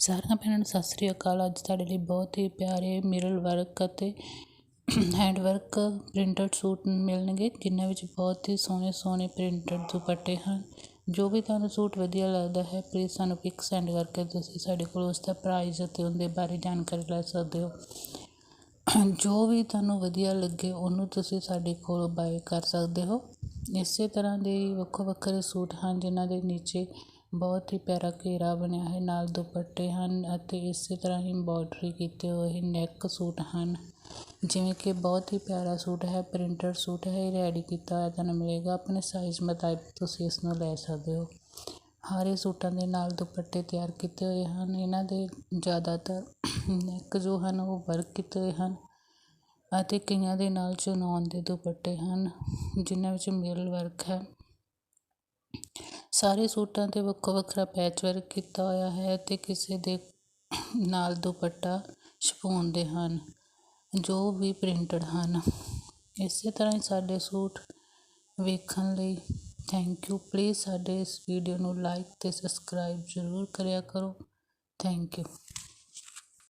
ਸਾਰਿਆਂ ਭੈਣਾਂ ਨੂੰ ਸਤਿ ਸ੍ਰੀ ਅਕਾਲ। ਅੱਜ ਤੁਹਾਡੇ ਲਈ ਬਹੁਤ ਹੀ ਪਿਆਰੇ ਮਿਰਰ ਵਰਕ ਅਤੇ ਹੈਂਡ ਵਰਕ ਪ੍ਰਿੰਟਡ ਸੂਟ ਮਿਲਣਗੇ, ਜਿਨ੍ਹਾਂ ਵਿੱਚ ਬਹੁਤ ਹੀ ਸੋਹਣੇ ਸੋਹਣੇ ਪ੍ਰਿੰਟਡ ਦੁਪੱਟੇ ਹਨ। ਜੋ ਵੀ ਤੁਹਾਨੂੰ ਸੂਟ ਵਧੀਆ ਲੱਗਦਾ ਹੈ ਪਲੀਜ਼ ਸਾਨੂੰ ਪਿਕ ਸੈਂਡ ਕਰਕੇ ਤੁਸੀਂ ਸਾਡੇ ਕੋਲ ਉਸ ਦਾ ਪ੍ਰਾਈਸ ਅਤੇ ਉਹਦੇ ਬਾਰੇ ਜਾਣਕਾਰੀ ਲੈ ਸਕਦੇ ਹੋ। ਜੋ ਵੀ ਤੁਹਾਨੂੰ ਵਧੀਆ ਲੱਗੇ, ਉਹਨੂੰ ਤੁਸੀਂ ਸਾਡੇ ਕੋਲ ਬਾਏ ਕਰ ਸਕਦੇ ਹੋ। ਇਸੇ ਤਰ੍ਹਾਂ ਦੇ ਵੱਖੋ ਵੱਖਰੇ ਸੂਟ ਹਨ, ਜਿਨ੍ਹਾਂ ਦੇ ਨੀਚੇ ਬਹੁਤ ਹੀ ਪਿਆਰਾ ਘੇਰਾ ਬਣਿਆ ਹੈ, ਨਾਲ ਦੁਪੱਟੇ ਹਨ ਅਤੇ ਇਸੇ ਤਰ੍ਹਾਂ ਹੀ ਐਮਬੋਡਰੀ ਕੀਤੇ ਹੋਏ ਨੈਕ ਸੂਟ ਹਨ। ਜਿਵੇਂ ਕਿ ਬਹੁਤ ਹੀ ਪਿਆਰਾ ਸੂਟ ਹੈ ਪ੍ਰਿੰਟਡ ਸੂਟ ਹੈ, ਇਹ ਰੈਡੀ ਕੀਤਾ ਹੋਇਆ ਤੁਹਾਨੂੰ ਮਿਲੇਗਾ। ਆਪਣੇ ਸਾਈਜ਼ ਮੁਤਾਬਿਕ ਤੁਸੀਂ ਇਸ ਨੂੰ ਲੈ ਸਕਦੇ ਹੋ। ਸਾਰੇ ਸੂਟਾਂ ਦੇ ਨਾਲ ਦੁਪੱਟੇ ਤਿਆਰ ਕੀਤੇ ਹੋਏ ਹਨ। ਇਹਨਾਂ ਦੇ ਜ਼ਿਆਦਾਤਰ ਨੈਕ ਜੋ ਹਨ, ਉਹ ਵਰਕ ਕੀਤੇ ਹੋਏ ਹਨ ਅਤੇ ਕਈਆਂ ਦੇ ਨਾਲ ਚੁਣਾਉਣ ਦੇ ਦੁਪੱਟੇ ਹਨ, ਜਿਨ੍ਹਾਂ ਵਿੱਚ ਮਿਰਲ ਵਰਕ ਹੈ। ਸਾਰੇ ਸੂਟਾਂ 'ਤੇ ਵੱਖੋ ਵੱਖਰਾ ਪੈਚ ਵਰਕ ਕੀਤਾ ਹੋਇਆ ਹੈ ਅਤੇ ਕਿਸੇ ਦੇ ਨਾਲ ਦੁਪੱਟਾ ਛਪਾਉਣ ਦੇ ਹਨ, ਜੋ ਵੀ ਪ੍ਰਿੰਟਡ ਹਨ। ਇਸੇ ਤਰ੍ਹਾਂ ਹੀ ਸਾਡੇ ਸੂਟ ਵੇਖਣ ਲਈ ਥੈਂਕ ਯੂ ਪਲੀਜ਼ ਸਾਡੇ ਇਸ ਵੀਡੀਓ ਨੂੰ ਲਾਈਕ ਅਤੇ ਸਬਸਕ੍ਰਾਈਬ ਜ਼ਰੂਰ ਕਰਿਆ ਕਰੋ। Thank you